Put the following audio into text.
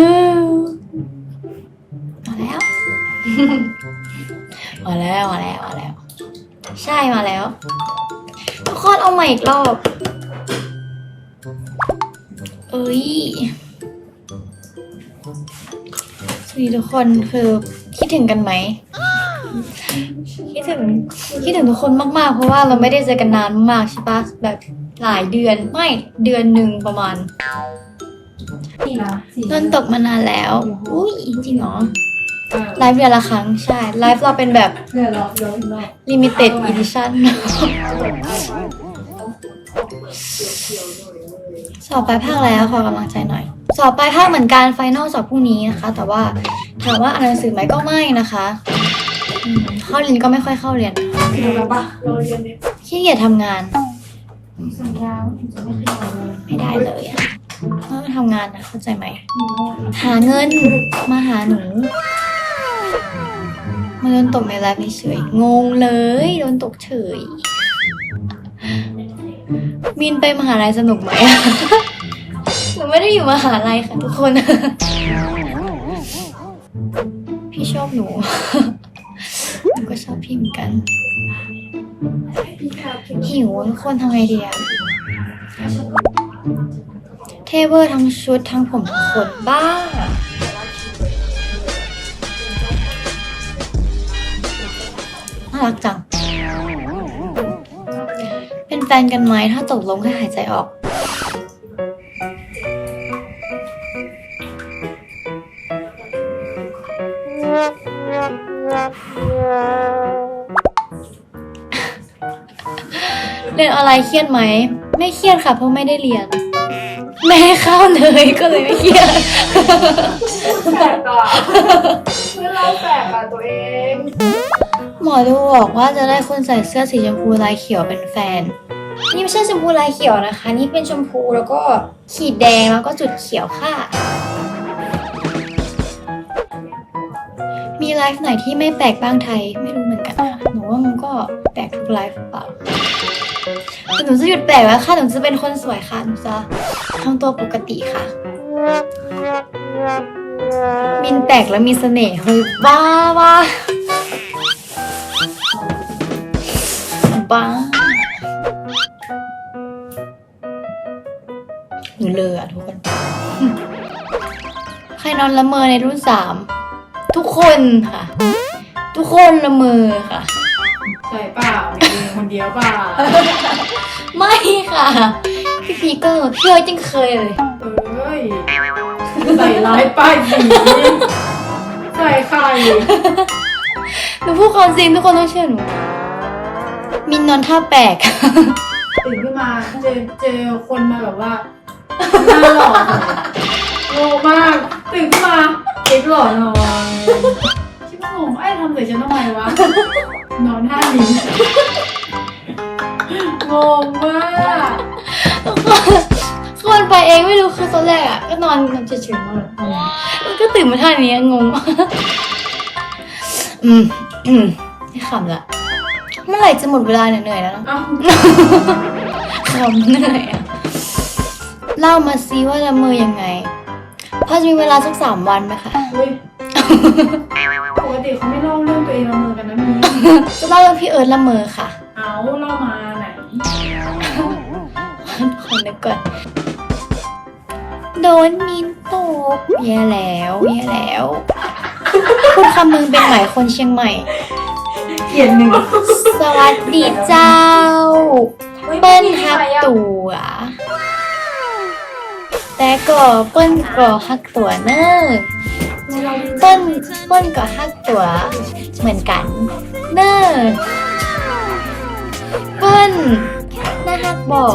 มมาแล้ว มาแล้วมาแล้วมาแล้ว ใช่มาแล้วทุกคนเอาใหม่อีกรอบ เอ้ยสวัสดีทุกคนคือคิดถึงกันไหมคิดถึงคิดถึงทุกคนมากๆ เพราะว่าเราไม่ได้เจอกันนานมากใช่ปะแบบ หลายเดือนไม่เดือนหนึ่งประมาณสี่นะสี่นนตกมานานแล้ว อุ้ยจริงเหรอไลฟ์เดือนละครั้งใช่ ไลฟ์เราเป็นแบบเดี๋ยวรอรอรอ limited edition สอบปลายภาคแล้วขอกำลังใจหน่อย สอบปลายภาคเหมือนกันไฟนอลสอบพรุ่งนี้นะคะ แต่ว่าถามว่าอ่านหนังสือไหมก็ไม่นะคะอืมเข้าเรียนก็ไม่ค่อยเข้าเรียนเดี๋ยวแล้วปะเราเรียนเนี่ยขี้เกียจทำงาน สัญญาว่าจะไม่ขึ้นเลยไม่ได้เลยอะต้องทำงานนะเข้าใจไหม หาเงินมาหาหนู มาโดนตกในไลฟ์เฉยๆงงเลยโดนตกเฉย มินไปมหาลัยสนุกไหม หนูไม่ได้อยู่มหาลัยค่ะทุกคน พี่ชอบหนู หนูก็ชอบพี่เหมือนกัน หิวทุกคนทำไงดีอะเทเวอร์ทั้งชุดทั้งผมขนบ้า น่ารักจัง เป็นแฟนกันไหมถ้าตกลงให้หายใจออก เรียนออนไลน์เครียดไหม ไม่เครียดค่ะเพราะไม่ได้เรียน แม่ให้เข้าเลยก็เลยไม่เครียด แสบอะเพื่อนเราแสบอะตัวเองหมอดูบอกว่าจะได้คนใส่เสื้อสีชมพูลายเขียวเป็นแฟน นี่ไม่ใช่ชมพูลายเขียวนะคะ นี่เป็นชมพูแล้วก็ขีดแดงแล้วก็จุดเขียวค่ะ มีไลฟ์ไหนที่ไม่แปลกบ้างไทยไม่รู้เหมือนกันค่ะหนูว่ามันก็แปลกทุกไลฟ์หรือเปล่า แต่หนูจะหยุดแปลกแล้วค่ะหนูจะเป็นคนสวยค่ะหนูจะทำตัวปกติค่ะ มินแปลกแล้วมีเสน่ห์เฮ้ยบ้าบ้าบ้าหนูเลยอะทุกคน ใครนอนละเมอในรุ่นสามทุกคนค่ะ ทุกคนละเมอค่ะ ใช่เปล่ามีเองคนเดียวเปล่าไม่ค่ะ พี่พีก็พี่เอ้ยจังเคยเลย เอ้ยใส่ร้ายป้ายสีใส่ไข่หนูพูดความจริงทุกคนต้องเชื่อหนู มินนอนท่าแปลก ตื่นขึ้นมาเจอเจอคนมาแบบว่าหน้าหล่อโง่มากตื่นขึ้นมาเด็กหล่อหน่อยชิบงงไอ้ทำใส่ฉันทำไมวะ นอนท่านี้งงมากคนไปเองไม่รู้คือตอนแรกอะก็นอนนอนเฉยๆนอนแบบแล้วก็ตื่นมาท่านี้งงอืมอืมไม่ขำละเมื่อไหร่จะหมดเวลาเหนื่อยๆแล้วนะเอ้าขำเหนื่อยอะเล่ามาซิว่าละเมอยังไงพอจะมีเวลาสักสามวันไหมคะเฮ้ยปกติเขาไม่เล่า จะเล่าเรื่องพี่เอิร์ธละเมอค่ะ เอาเล่ามาไหน ขอนึกก่อนโดนมินตบแย่แล้วแย่แล้วคุณคำมึงเป็นหมายคนเชียงใหม่ เขียนหนึ่งสวัสดีเจ้า เปิ้ลฮักตัวแต่ก็เปิ้ลก็ฮักตัวเนอะเปิ้ลเปิ้ลก็ฮักตัวเหมือนกัน เนอร์ปิ้ลน่าฮักบอก